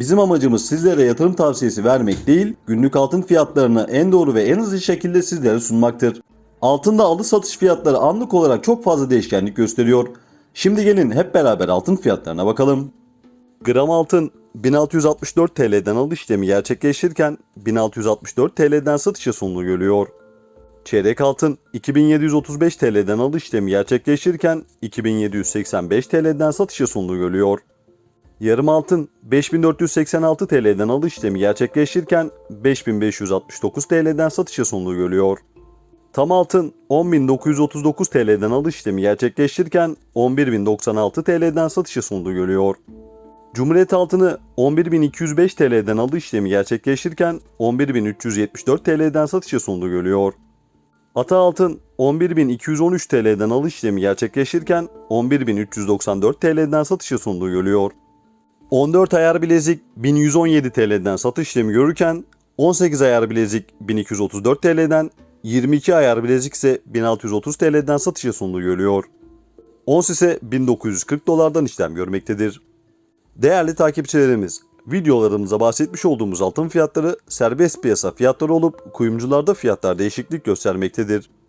bizim amacımız sizlere yatırım tavsiyesi vermek değil, günlük altın fiyatlarını en doğru ve en hızlı şekilde sizlere sunmaktır. Altında alış satış fiyatları anlık olarak çok fazla değişkenlik gösteriyor. Şimdi gelin hep beraber altın fiyatlarına bakalım. Gram altın 1664 TL'den alış işlemi gerçekleştirirken 1664 TL'den satışa sunduğu görülüyor. Çeyrek altın 2735 TL'den alış işlemi gerçekleştirirken 2785 TL'den satışa sunduğu görülüyor. Yarım altın 5486 TL'den alış işlemi gerçekleştirirken 5569 TL'den satışa sunduğu görülüyor. Tam altın 10.939 TL'den alış işlemi gerçekleştirirken 11.096 TL'den satışa sunduğu görülüyor. Cumhuriyet altını 11.205 TL'den alış işlemi gerçekleştirirken 11.374 TL'den satışa sunduğu görülüyor. Ata altın 11.213 TL'den alış işlemi gerçekleştirirken 11.394 TL'den satışa sunduğu görülüyor. 14 ayar bilezik 1117 TL'den satış işlemi görürken 18 ayar bilezik 1234 TL'den 22 ayar bilezik ise 1630 TL'den satışa sunduğu görülüyor. Ons ise 1940 dolardan işlem görmektedir. Değerli takipçilerimiz, videolarımıza bahsetmiş olduğumuz altın fiyatları serbest piyasa fiyatları olup kuyumcularda fiyatlar değişiklik göstermektedir.